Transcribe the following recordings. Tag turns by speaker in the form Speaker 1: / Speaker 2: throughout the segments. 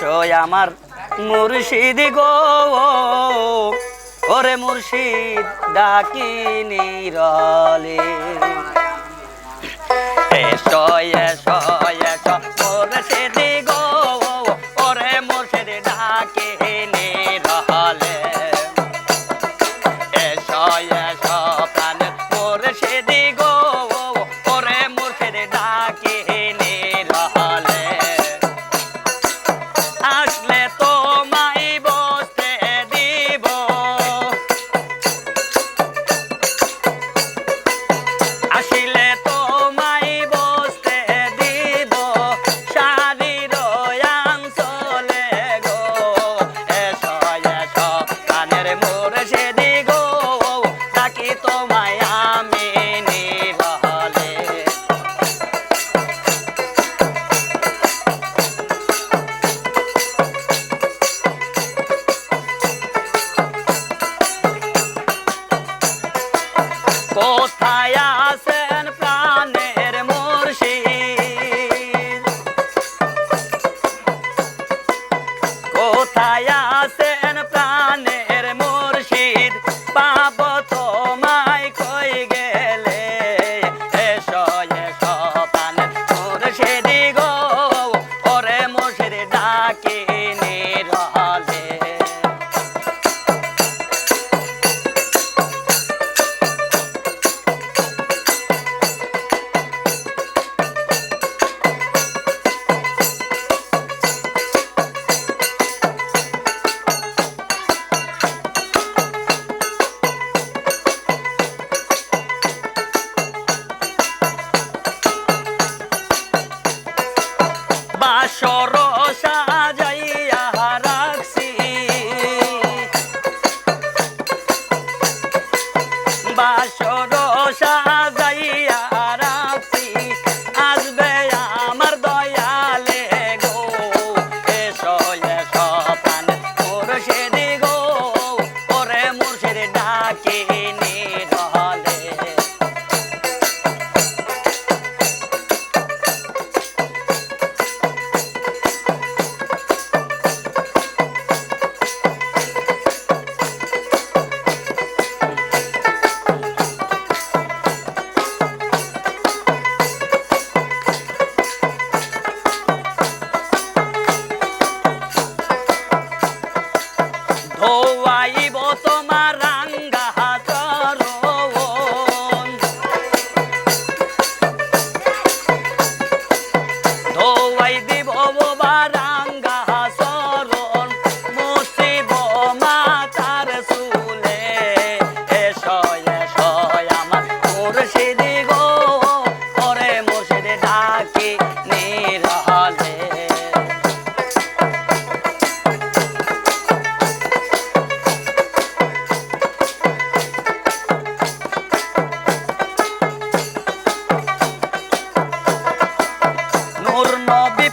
Speaker 1: অবশ্যই আমার মুর্শিদি গো। ওরে মুর্শিদ ডাকি নিরলে এসো এসো। কোথায় আছেন প্রাণের মুর্শিদ? কোথায় আসর সাজাইয়া রাখছি। বাসর সাজাইয়া রাখছি। আসবে আমার দয়ালে গো। এসো এসো পান সেদি গো। ওরে মোর সেদি ডাকিনি।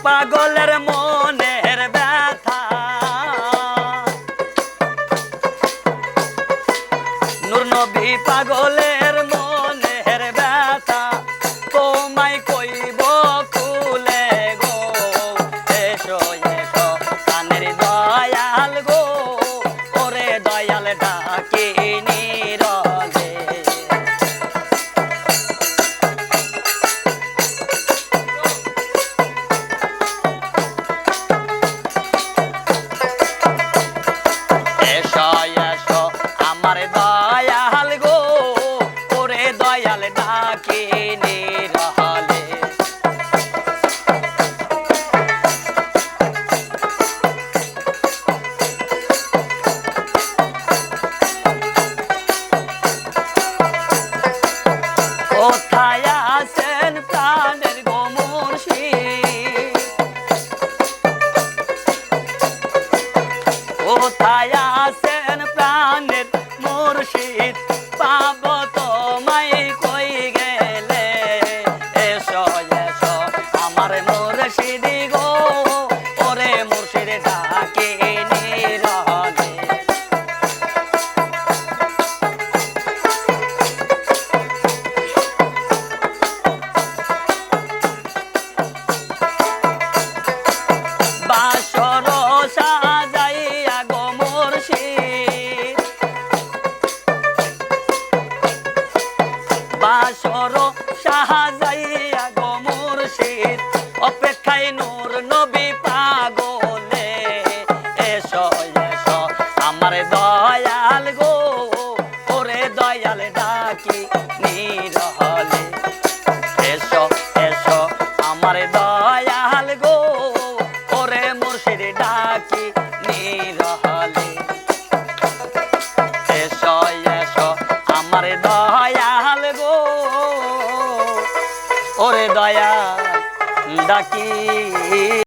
Speaker 1: পাগলের মনের ব্যথা। নূর নবী পাগলের দয়াল ডাকে নিরা অপেক্ষায় নূর নবী পাগলে। এসো এসো, আমার দয়াল গো, ওরে দয়াল ডাকি নিরহলে। এসো এসো, আমার দয়াল গো, ওরে মুর্শিদ ডাকি নিরহলে। এসো এসো, আমার দয়াল গো, ওরে দয়া ডাকি।